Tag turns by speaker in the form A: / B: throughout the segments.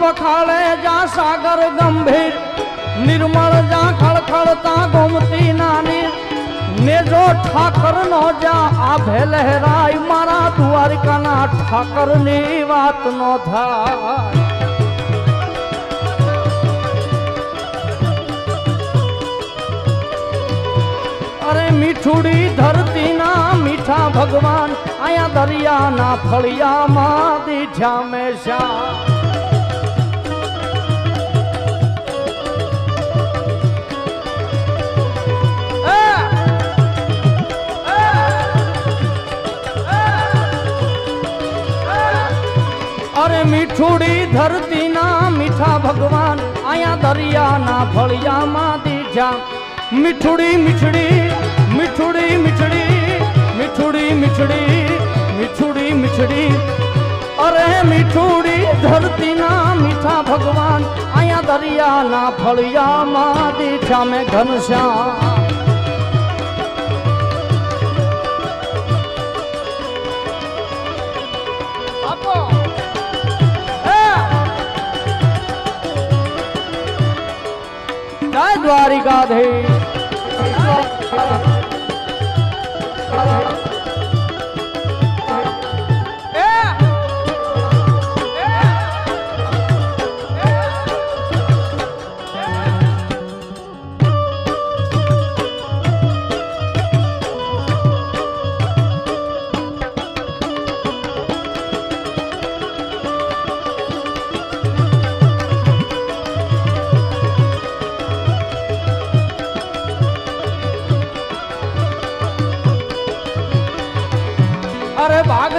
A: પખાળે જા સાગર ગંભીર, નિર્મળ જા ખળખળતા ગોમતી નાની. ને જો ઠાકર નો જા આ ભેલહેરાય મારા દ્વારિકાના ઠાકરની વાત નો થાય. અરે મીઠુડી ધરતીના મીઠા ભગવાન, આયા દરિયાના ફળિયામાં દીઠ્યા મેશા અરે મીઠુડી ધરતીના મીઠા ભગવાન આયા દરિયાના ફળિયામાં દીઠા મીઠુડી મીઠડી મીઠુડી મીઠડી મીઠુડી મીઠડી મીઠુડી મીઠડી અરે મીઠુડી ધરતીના મીઠા ભગવાન આયા દરિયાના ફળિયામાં દીઠા મેં ઘનશ્યામ આપો द्वारिकाधीश।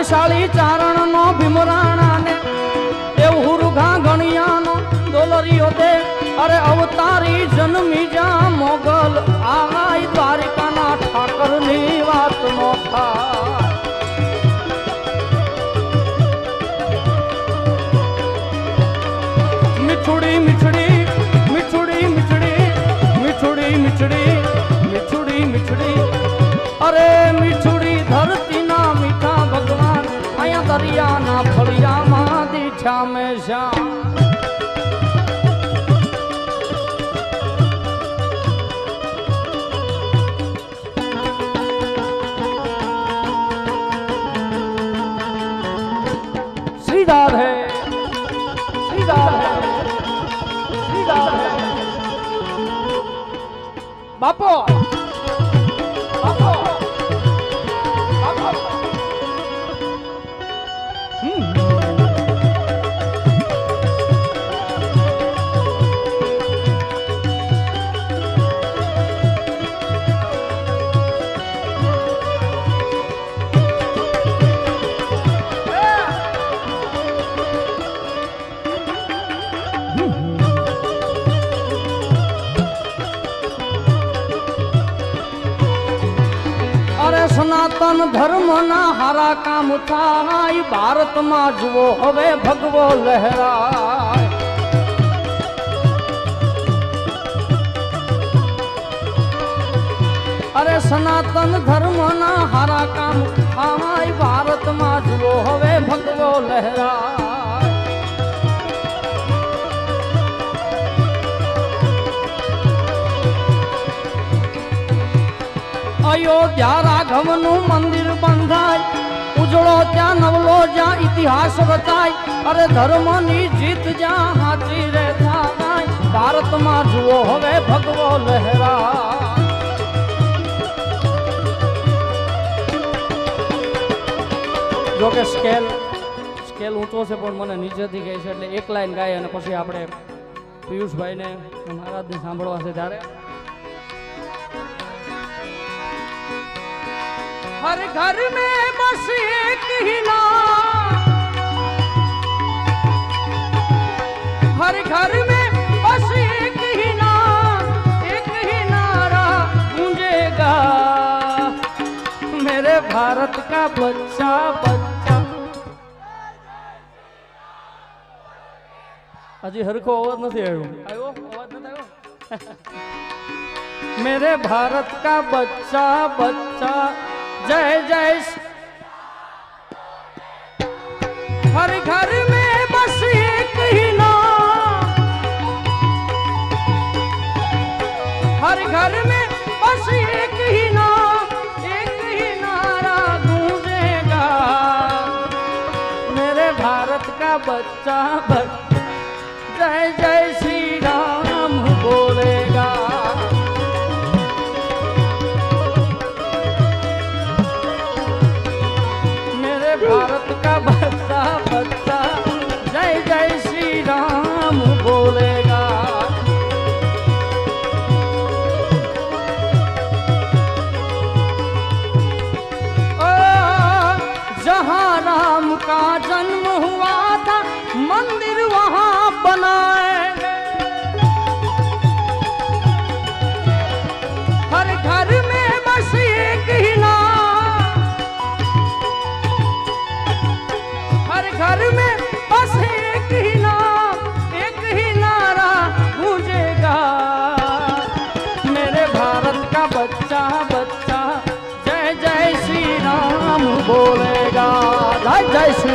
A: ભાગશાળી ચારણ નો ભીમરાણા ને એવું ગણિયા નો દોલરીઓ દે. અરે અવતારી જન્મી જા મોગલ આય દ્વારિકાના ઠાકરની વાત નો થાય મીઠડી, મીઠુડી, મીઠડી. અરે અહીંયા દરિયાના ફળિયામાં દીઠા મેશા શ્રી રાધે શ્રી રાધે શ્રી રાધે બાપો બાપો સનાતન ધર્મના હારા કામ થાય. ભારતમાં જુઓ હવે ભગવો લહેરાય. અરે સનાતન ધર્મના હારા કામ થાય. ભારતમાં જુઓ હવે ભગવો લહેરાય. અયોધ્યા રાઘવનું મંદિર બંધાય. ઉજળો ત્યાં નવલો જ્યાં ઇતિહાસ રચાય. અરે ધર્મની જીત જ્યાં હાચી રે થાય. ભારતમાં જુઓ હવે ભગવો લહેરા જોકે સ્કેલ સ્કેલ ઊંચો છે પણ મને નીચેથી કહે છે એટલે એક લાઈન ગાય અને પછી આપણે પિયુષભાઈને મહારાજને સાંભળવા છે ત્યારે. हर घर में बस एक ही नाम हर घर में बस एक ही नाम एक ही नारा गूंजेगा मेरे भारत का बच्चा बच्चा હજી હરખો અવાજ નથી આવ્યો આવ્યો અવાજ નથી આવ્યો मेरे भारत का बच्चा बच्चा जय जय हर घर में बस एक ही नाम। हर घर में बस एक ही नाम, एक ही नारा गूंजेगा। मेरे भारत का बच्चा बच्चा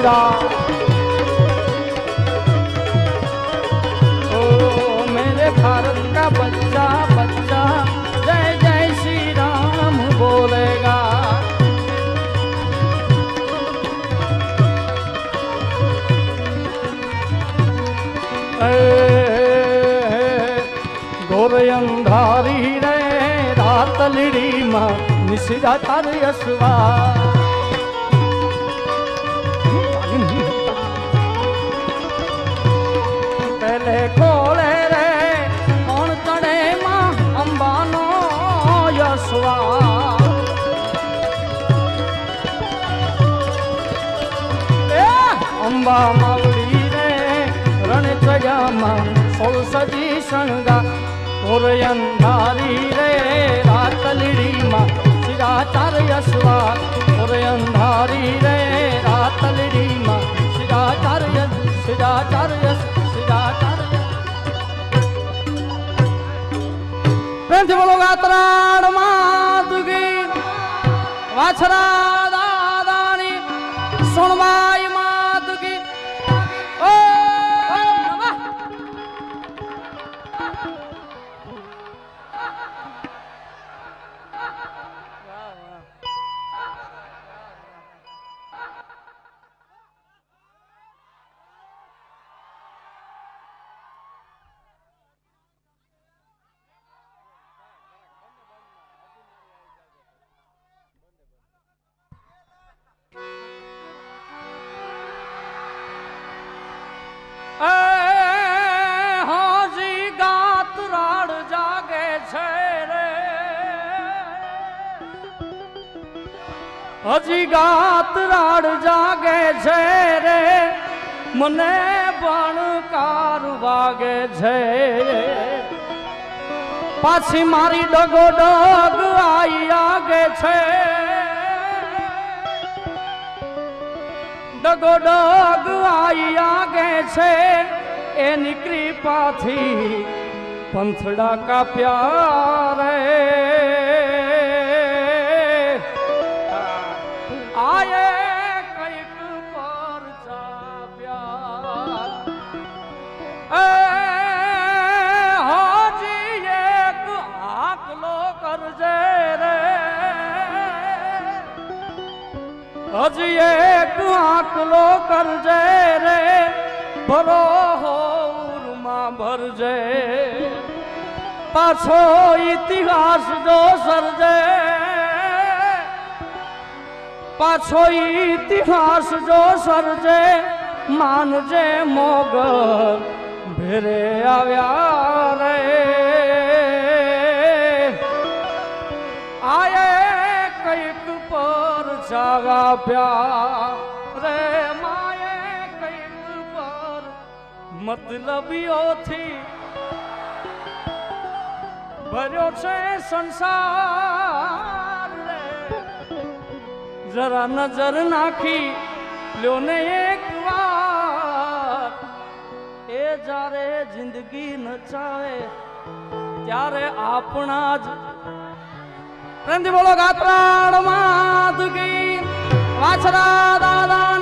A: मेरा ओ, मेरे भारत का बच्चा बच्चा, जय जय श्री राम बोलेगा। गोर अंधारी रे रात लिड़ी माँ निशिरा तार असवा યસવા એ અંબા માવડી રે રણ ચગામાં સોળ સજી શણગા ઓર અંધારી રે ઓર વાછરા દાદાની સોણબાઈ હજી ગાત રાડ જાગે છે રે. મને બણકાર વાગે છે. પાછી મારી ડગો ડગ આઈ આગે છે. ડગો ડગ આઈ આગે છે. એની કૃપાથી પંથડા કાપ્યા રે. હજી એક આંકલો કરજે રે. ભરો હોરમાં ભરજે. પાછો ઇતિહાસ જો સર્જે. પાછો ઇતિહાસ જો સર્જે. માનજે મોગર ભેરે આવ્યા રે. આયે કંઈક પર જાગા પ્યા રે માયે કઈક પર મતલબીઓથી ભર્યો છે સંસાર રે જરા નજર નાખી લ્યો ને એક વાર એ જ્યારે જિંદગી નચાવે ત્યારે આપણા જ नंदी बोलो गात्राड मातुकी. वासरा दादा